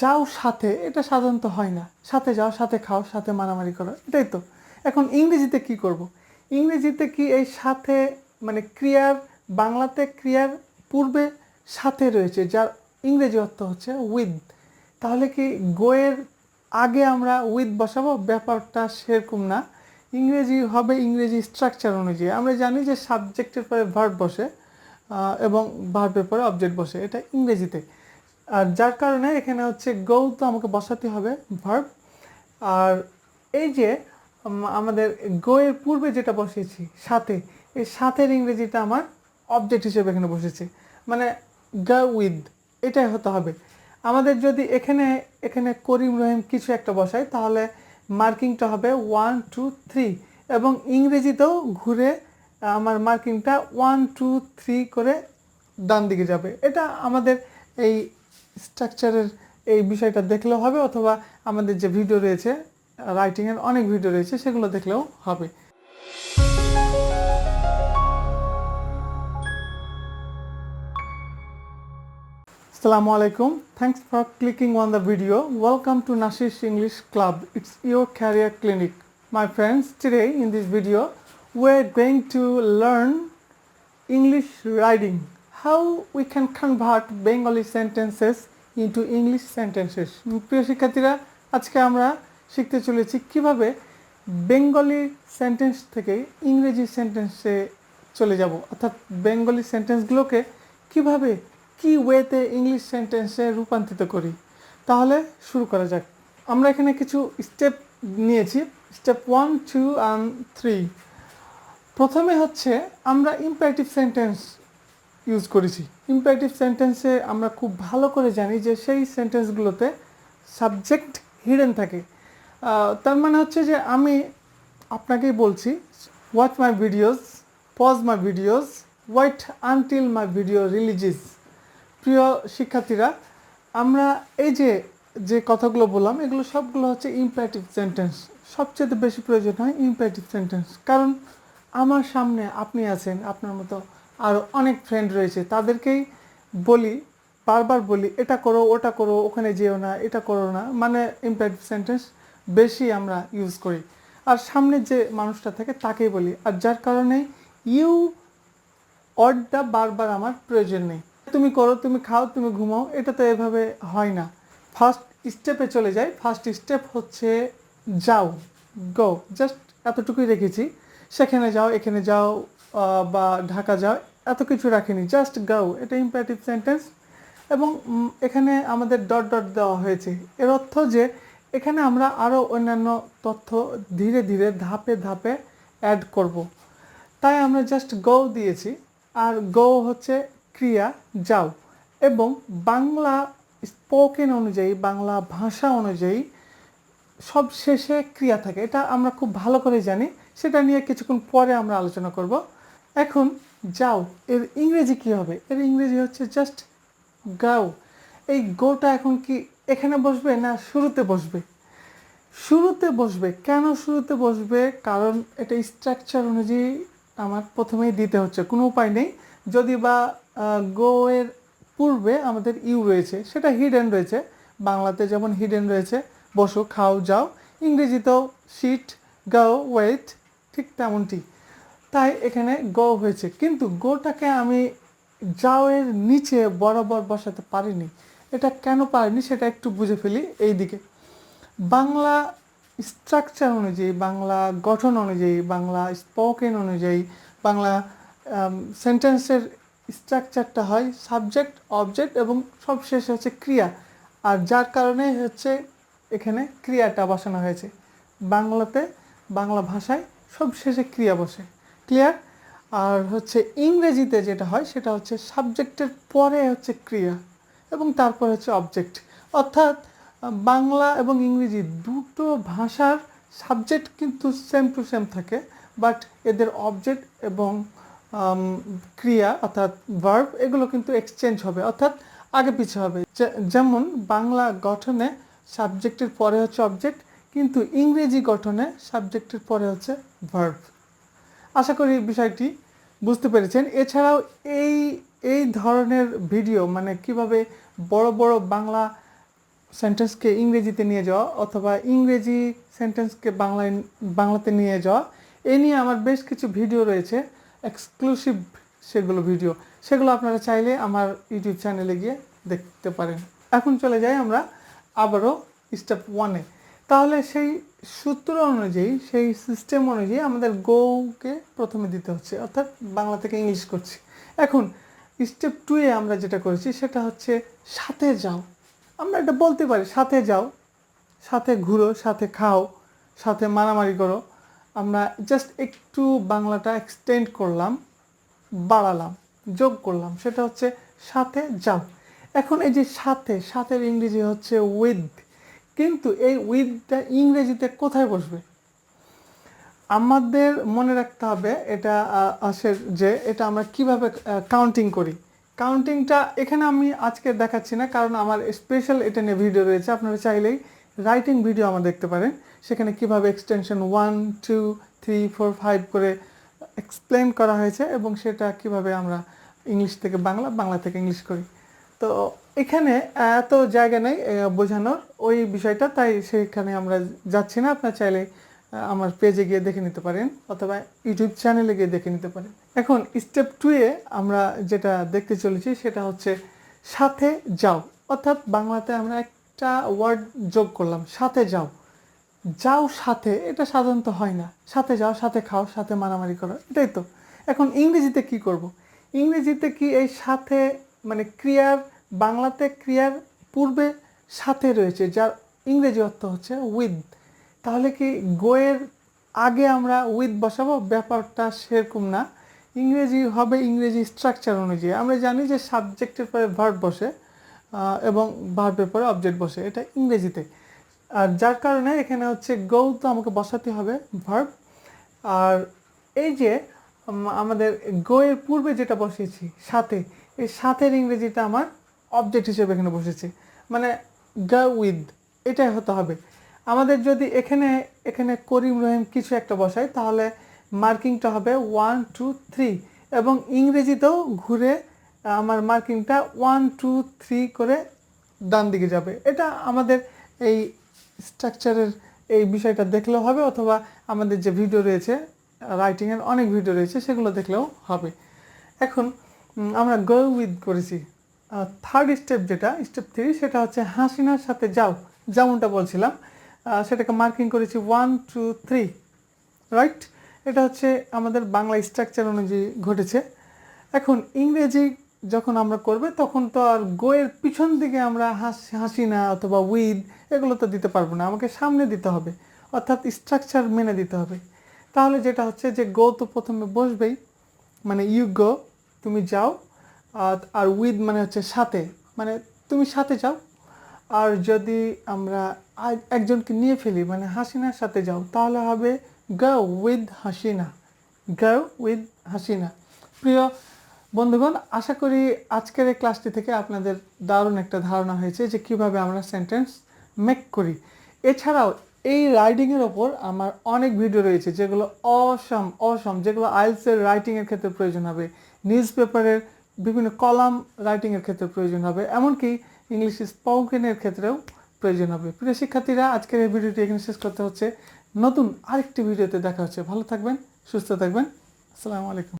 যাও সাথে, এটা সাধারণত হয় না। সাথে যাও, সাথে খাও, সাথে মারামারি করো, এটাই তো। এখন ইংরেজিতে কি করব? ইংরেজিতে কি এই সাথে মানে ক্রিয়ার, বাংলাতে ক্রিয়ার পূর্বে সাথে রয়েছে, যার ইংরেজি অর্থ হচ্ছে উইথ তাহলে কি গোয়ের আগে আমরা উইথ বসাবো? ব্যাপারটা সেরকম না। ইংরেজি হবে ইংরেজি স্ট্রাকচার অনুযায়ী। আমরা জানি যে সাবজেক্টের পরে ভার্ব বসে এবং ভার্বের পরে অবজেক্ট বসে। এটা ইংরেজিতে। আর যার কারণে এখানে হচ্ছে গৌ তো আমাকে বসাতে হবে ভার্ব আর এই যে আমাদের গোয়ের পূর্বে যেটা বসিয়েছি, সাথে, এই সাথের ইংরেজিটা আমার অবজেক্ট হিসেবে এখানে বসেছে। মানে গা উইথ এটাই হতে হবে। আমাদের যদি এখানে এখানে করিম রহিম কিছু একটা বসাই তাহলে মার্কিংটা হবে ওয়ান টু থ্রি এবং ইংরেজিতেও ঘুরে, আমার মার্কিংটা ওয়ান টু থ্রি করে ডান দিকে যাবে। এটা আমাদের এই স্ট্রাকচারের এই বিষয়টা দেখলেও হবে অথবা আমাদের যে ভিডিও রয়েছে রাইটিংয়ের অনেক ভিডিও রয়েছে, সেগুলো দেখলেও হবে। সালামু আলাইকুম। Thanks for clicking on the video welcome to নাসিস English club it's your career clinic my friends today in this video we are going to learn English writing how we can convert Bengali sentences into English sentences. প্রিয় শিক্ষার্থীরা, আজকে আমরা শিখতে চলেছি কীভাবে Bengali sentence থেকে ইংরেজি সেন্টেন্সে চলে যাব। অর্থাৎ বেঙ্গলি সেন্টেন্সগুলোকে কীভাবে, কি ওয়েতে ইংলিশ সেন্টেন্সে রূপান্তরিত করি? তাহলে শুরু করা যাক। আমরা এখানে কিছু স্টেপ নিয়েছি। Step one two and three প্রথমে হচ্ছে আমরা ইম্পারেটিভ সেন্টেন্স ইউজ করেছি। ইম্পারেটিভ সেন্টেন্সে আমরা খুব ভালো করে জানি যে সেই সেন্টেন্সগুলোতে সাবজেক্ট হিডেন থাকে। তার মানে হচ্ছে যে আমি আপনাকেই বলছি watch my videos pause my videos wait until my video releases প্রিয় শিক্ষার্থীরা, আমরা এই যে যে কথাগুলো বললাম, এগুলো সবগুলো হচ্ছে ইম্পারেটিভ সেন্টেন্স সবচেয়ে বেশি প্রয়োজন হয় ইম্পারেটিভ সেন্টেন্স কারণ আমার সামনে আপনি আছেন, আপনার মতো আরও অনেক ফ্রেন্ড রয়েছে। তাদেরকেই বলি, বারবার বলি, এটা করো, ওটা করো, ওখানে যেও না, এটা করো না। মানে ইম্পারেটিভ সেন্টেন্স বেশি আমরা ইউজ করি। আর সামনে যে মানুষটা থাকে, তাকেই বলি। আর যার কারণে ইউ অর্ডটা বারবার আমার প্রয়োজন নেই। তুমি করো, তুমি খাও, তুমি ঘুমাও, এটা তো এভাবে হয় না। ফার্স্ট স্টেপে চলে যাই। ফার্স্ট স্টেপ হচ্ছে যাও গো জাস্ট এতটুকুই রেখেছি। সেখানে যাও, এখানে যাও বা ঢাকা যাও এত কিছু রাখিনি জাস্ট গাও এটা ইম্পারেটিভ সেন্টেন্স এবং এখানে আমাদের ডট ডট দেওয়া হয়েছে। এর অর্থ যে, এখানে আমরা আরও অন্যান্য তথ্য ধীরে ধীরে, ধাপে ধাপে অ্যাড করব। তাই আমরা জাস্ট গো দিয়েছি, আর গো হচ্ছে ক্রিয়া, যাও। এবং বাংলা স্পোকেন অনুযায়ী, বাংলা ভাষা অনুযায়ী সব শেষে ক্রিয়া থাকে। এটা আমরা খুব ভালো করে জানি। সেটা নিয়ে কিছুক্ষণ পরে আমরা আলোচনা করব। এখন যাও, এর ইংরেজি কি হবে? এর ইংরেজি হচ্ছে জাস্ট গাও এই গোটা এখন কি এখানে বসবে না শুরুতে বসবে? শুরুতে বসবে। কেন শুরুতে বসবে? কারণ এটা স্ট্রাকচার অনুযায়ী আমার প্রথমেই দিতে হচ্ছে। কোনো উপায় নেই। যদি বা গো এর পূর্বে আমাদের ইউ রয়েছে, সেটা হিডেন রয়েছে। বাংলাতে যেমন হিডেন রয়েছে, বসো, খাও, যাও। ইংরেজিতেও সিট গাও ওয়েট ঠিক তেমনটি। তাই এখানে গ হয়েছে। কিন্তু গোটাকে আমি যাও এর নিচে বরাবর বসাতে পারিনি। এটা কেন পারিনি সেটা একটু বুঝে ফেলি এই দিকে বাংলা স্ট্রাকচার অনুযায়ী, বাংলা গঠন অনুযায়ী, বাংলা স্পোকেন অনুযায়ী, বাংলা সেন্টেন্সের স্ট্রাকচারটা হয় সাবজেক্ট অবজেক্ট এবং সব শেষে হচ্ছে ক্রিয়া। আর যার কারণে হচ্ছে এখানে ক্রিয়াটা বসানো হয়েছে। বাংলাতে বাংলা ভাষায় সব শেষে ক্রিয়া বসে। ক্লিয়ার আর হচ্ছে ইংরেজিতে যেটা হয়, সেটা হচ্ছে সাবজেক্টের পরে হচ্ছে ক্রিয়া এবং তারপর হচ্ছে অবজেক্ট অর্থাৎ বাংলা এবং ইংরেজি দুটো ভাষার সাবজেক্ট কিন্তু সেম টু সেম থাকে বাট এদের অবজেক্ট এবং ক্রিয়া অর্থাৎ ভার্ব এগুলো কিন্তু এক্সচেঞ্জ হবে, অর্থাৎ আগে পিছে হবে। যেমন বাংলা গঠনে সাবজেক্টের পরে হচ্ছে অবজেক্ট কিন্তু ইংরেজি গঠনে সাবজেক্টের পরে হচ্ছে ভার্ব আশা করি বিষয়টি বুঝতে পেরেছেন। এছাড়াও এই এই ধরনের ভিডিও মানে কীভাবে বড় বড় বাংলা সেন্টেন্সকে ইংরেজিতে নিয়ে যাওয়া অথবা ইংরেজি সেন্টেন্সকে বাংলায়, বাংলাতে নিয়ে যাওয়া এই নিয়ে আমার বেশ কিছু ভিডিও রয়েছে, এক্সক্লুসিভ সেগুলো ভিডিও। সেগুলো আপনারা চাইলে আমার ইউটিউব চ্যানেলে গিয়ে দেখতে পারেন। এখন চলে যাই আমরা আবারও স্টেপ ওয়ানে। তাহলে সেই সূত্র অনুযায়ী, সেই সিস্টেম অনুযায়ী আমাদের গোকে প্রথমে দিতে হচ্ছে। অর্থাৎ বাংলা থেকে ইংলিশ করছি। এখন স্টেপ টুয়ে আমরা যেটা করেছি, সেটা হচ্ছে সাথে যাও। আমরা এটা বলতে পারি, সাথে যাও, সাথে ঘুরো, সাথে খাও, সাথে মারামারি করো। আমরা জাস্ট একটু বাংলাটা এক্সটেন্ড করলাম, বাড়ালাম, যোগ করলাম। সেটা হচ্ছে সাথে যাও। এখন এই যে সাথে, সাথের ইংরেজি হচ্ছে উইথ কিন্তু এই উইথটা ইংরেজিতে কোথায় বসবে? আমাদের মনে রাখতে হবে এটা আসে যে এটা আমরা কীভাবে কাউন্টিং করি। কাউন্টিংটা এখানে আমি আজকে দেখাচ্ছি না, কারণ আমার স্পেশাল এটা নিয়ে ভিডিও রয়েছে। আপনারা চাইলেই রাইটিং ভিডিও আমার দেখতে পারেন। সেখানে কীভাবে extension one two three four five করে এক্সপ্লেন করা হয়েছে এবং সেটা কীভাবে আমরা ইংলিশ থেকে বাংলা বাংলা থেকে ইংলিশ করি। তো এখানে এত জায়গা নেই বোঝানোর। ওই বিষয়টা, তাই সেখানে আমরা যাচ্ছি না। আপনার চাইলে আমার পেজে গিয়ে দেখে নিতে পারেন, অথবা ইউটিউব চ্যানেলে গিয়ে দেখে নিতে পারেন। এখন স্টেপ টুয়ে আমরা যেটা দেখতে চলেছি, সেটা হচ্ছে সাথে যাও। অর্থাৎ বাংলাতে আমরা একটা ওয়ার্ড যোগ করলাম, সাথে যাও। যাও সাথে, এটা সাধারণত হয় না। সাথে যাও, সাথে খাও, সাথে মারামারি করো, এটাই তো। এখন ইংরেজিতে কি করব? ইংরেজিতে কি এই সাথে মানে ক্রিয়ার বাংলাতে ক্রিয়ার পূর্বে সাথে রয়েছে, যার ইংরেজি অর্থ হচ্ছে উইথ তাহলে কি গোয়ের আগে আমরা উইথ বসাবো? ব্যাপারটা সেরকম না। ইংরেজি হবে ইংরেজি স্ট্রাকচার অনুযায়ী। আমরা জানি যে সাবজেক্টের পরে ভার্ব বসে এবং ভার্বের পরে অবজেক্ট বসে। এটা ইংরেজিতে। আর যার কারণে এখানে হচ্ছে গৌ তো আমাকে বসাতে হবে ভার্ব আর এই যে আমাদের গোয়ের পূর্বে যেটা বসিয়েছি, সাথে, এই সাথের ইংরেজিটা আমার অবজেক্ট হিসেবে এখানে বসেছে। মানে গা উইথ, এটাই হতে হবে। আমাদের যদি এখানে এখানে করিম রহিম কিছু একটা বসাই তাহলে মার্কিংটা হবে ওয়ান টু থ্রি এবং ইংরেজিতেও ঘুরে, আমার মার্কিংটা ওয়ান টু থ্রি করে ডান দিকে যাবে। এটা আমাদের এই স্ট্রাকচারের এই বিষয়টা দেখলেও হবে, অথবা আমাদের যে ভিডিও রয়েছে, রাইটিংয়ের অনেক ভিডিও রয়েছে, সেগুলো দেখলেও হবে। এখন আমরা গো উইথ করেছি। থার্ড স্টেপ যেটা স্টেপ থ্রি সেটা হচ্ছে হাসিনার সাথে যাও, যেমনটা বলছিলাম সেটাকে মার্কিং করেছি ওয়ান টু থ্রি রাইট এটা হচ্ছে আমাদের বাংলা স্ট্রাকচার অনুযায়ী ঘটেছে। এখন ইংরেজি যখন আমরা করবে, তখন তো আর গোয়ের পিছন দিকে আমরা হাস, হাসিনা অথবা উইদ এগুলো তো দিতে পারব না, আমাকে সামনে দিতে হবে, অর্থাৎ স্ট্রাকচার মেনে দিতে হবে। তাহলে যেটা হচ্ছে যে গো তো প্রথমে বসবেই মানে ইউ গো তুমি যাও আর আর উইথ মানে হচ্ছে সাথে। মানে তুমি সাথে যাও, আর যদি আমরা একজনকে নিয়ে ফেলি মানে হাসিনার সাথে যাও, তাহলে হবে go with Hasina. Go with Hasina. প্রিয় বন্ধুগণ, আশা করি আজকের এই ক্লাসটি থেকে আপনাদের দারুণ একটা ধারণা হয়েছে যে কীভাবে আমরা সেন্টেন্স মেক করি। এছাড়াও এই রাইডিংয়ের ওপর আমার অনেক ভিডিও রয়েছে যেগুলো অসম অসম, যেগুলো আইলসের রাইটিংয়ের ক্ষেত্রে প্রয়োজন হবে। নিউজ পেপারের বিভিন্ন কলাম রাইটিংয়ের ক্ষেত্রে প্রয়োজন হবে, এমনকি ইংলিশ স্পোকেনের ক্ষেত্রেও প্রয়োজন হবে। প্রিয় শিক্ষার্থীরা, আজকের এই ভিডিওটি এখানে শেষ করতে হচ্ছে। নতুন আরেকটি ভিডিওতে দেখা হচ্ছে। ভালো থাকবেন, সুস্থ থাকবেন। আসসালামু আলাইকুম।